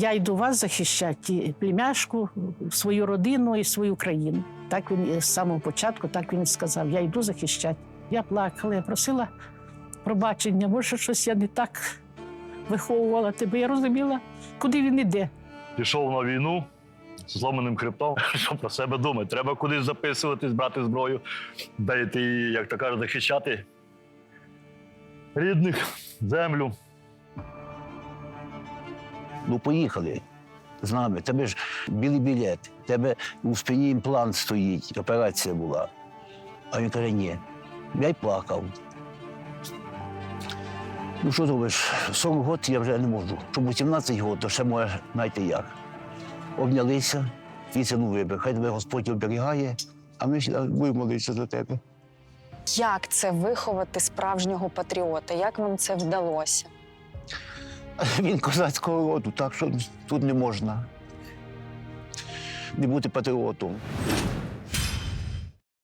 Я йду вас захищати, племяшку, свою родину і свою країну. Так він з самого початку, так він сказав. Я йду захищати. Я плакала, я просила пробачення. Може, щось я не так виховувала тебе. Я розуміла, куди він іде. Пішов на війну з зломаним хребтом, що про себе думати. Треба кудись записуватись, брати зброю, де йти, як то кажуть, захищати рідних, землю. Ну, поїхали з нами. Тебе ж білий білет, тебе у спині імплант стоїть, операція була. А він каже, ні. Я й плакав. Ну, що зробиш? 40 років я вже не можу. Щоб 18 років, то ще може знаєте як. Обнялися, і ціну вибір. Хай тебе Господь оберігає, а ми ще будемо молитися за тебе. Як це виховати справжнього патріота? Як вам це вдалося? Він козацького роду, так що тут не можна не бути патріотом.